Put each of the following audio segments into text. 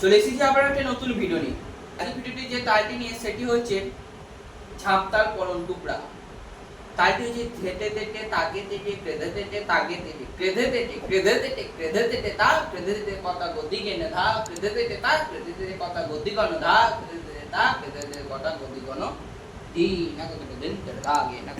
চলে এসেছি আবার একটা নতুন ভিডিও নিয়ে। আজকে ভিডিওটি যে তালটি নিয়ে, সেটি হচ্ছে ছাপতাল পরন টুকরা তালটি হচ্ছে ধেটে ধেটে তাগে তেটে ক্রেধে তেটে তাগে তেটে ক্রেধে তেটে ক্রেধে তেটে ক্রেধে তেটে তা ক্রেধে তেটে কথা গদি কেনে ধা, ক্রেধে তেটে তা ক্রেধে তেটে কথা গদি কন ধা, ক্রেধে তেটে তা ক্রেধে তেটে কথা গদি কন টি না কত দিন তেটে আগে না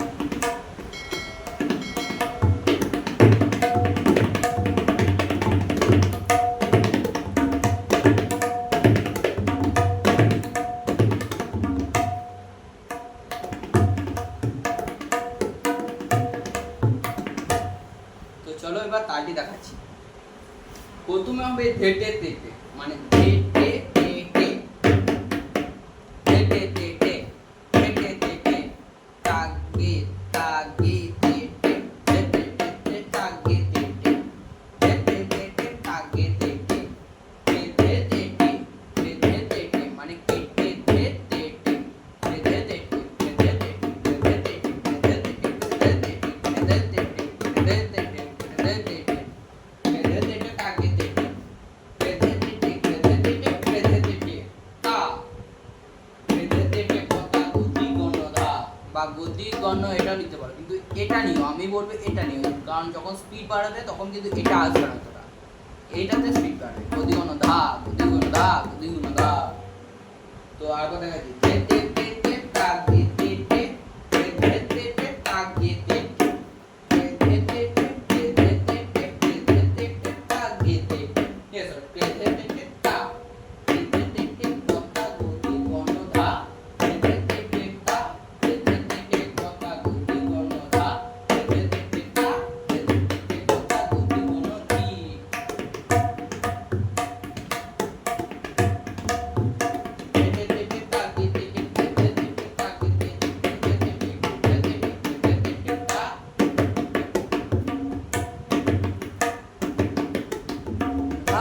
চলো এবার তালটি দেখাচ্ছি। প্রথমে হবে ধেটে তেতে মানে ধেটে তেতে ধেটে তেটে বা গতি গণ্য এটা নিতে পারো। কিন্তু এটা নিও, আমি বলব এটা নিও। কারণ যখন স্পিড বাড়াবে, তখন কিন্তু এটা আসবে না তোরা। এইটাতে স্পিড বাড়বে। গতি গণ্য ধা গতি গণ্য ধা গতি গণ্য ধা তো আর কথা দেখাচ্ছি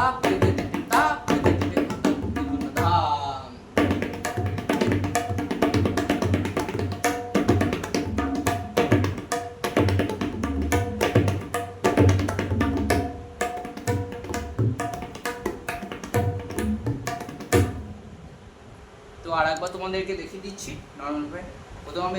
তো আর একবার তোমাদেরকে দেখিয়ে দিচ্ছি নর্মাল প্রথম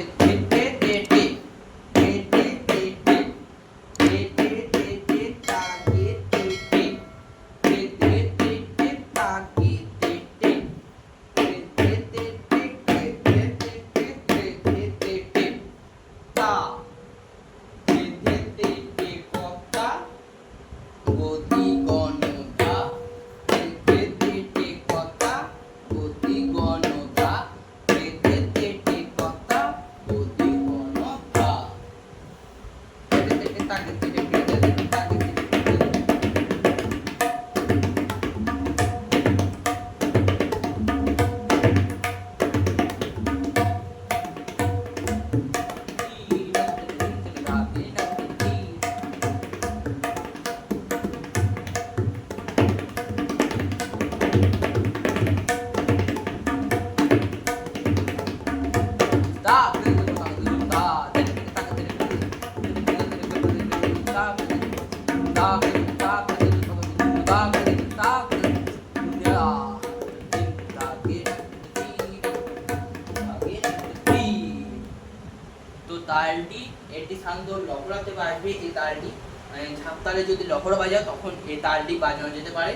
তালটি, এটি শান্ত লহরাতে বাজবে, এই তালটি মানে ঝাপতালে যদি লহর বাজাও, তখন এই তালটি বাজানো যেতে পারে।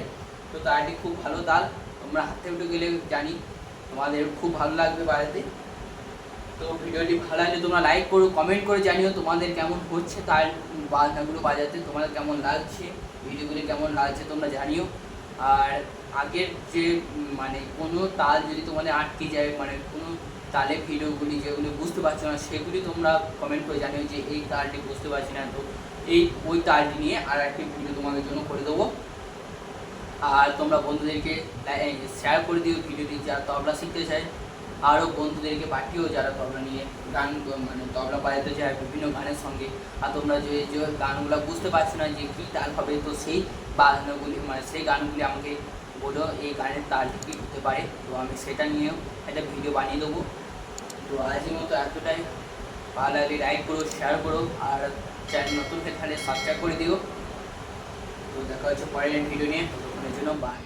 তো তালটি খুব ভালো তাল, তোমরা হাতে উঠে গেলে জানি, তোমাদের খুব ভালো লাগবে বাজাতে। তো ভিডিওটি ভালো লাগলে তোমরা লাইক করো কমেন্ট করে জানিও তোমাদের কেমন হচ্ছে তাল বাজনাগুলো বাজাতে, তোমাদের কেমন লাগছে, ভিডিওগুলি কেমন লাগছে তোমরা জানিও। আর আগের যে মানে কোনো তাল যদি তোমাদের আটকে যায় মানে কোনো তালে ভিডিওগুলি যেগুলি বুঝতে পারছ না, সেগুলি তোমরা কমেন্ট করে জানিও যে এই তালটি বুঝতে পারছি না। তো এই ওই তালটি নিয়ে আর একটি ভিডিও তোমাদের জন্য করে দেবো। আর তোমরা বন্ধুদেরকে শেয়ার করে দিও ভিডিওটি যা তবলা শিখতে চায়। আরও বন্ধুদেরকে পাঠিও যারা তবলা নিয়ে গান মানে তবলা বাজাতে চায় বিভিন্ন গানের সঙ্গে। আর তোমরা যে যে গানগুলো বুঝতে পারছ না যে কী তাল হবে, তো সেই বাজনাগুলি মানে সেই গানগুলি আমাকে বলো, এই গানের তালটি কী হতে পারে? তো আমি সেটা নিয়েও একটা ভিডিও বানিয়ে দেবো। তো আজকের মতো এতটাই। ভালো লাগলে লাইক করো শেয়ার করো, আর চ্যানেল নতুন তাহলে সাবস্ক্রাইব করে দিও। তো দেখা হচ্ছে পরের ভিডিও নিয়ে। ততক্ষণের জন্য বাই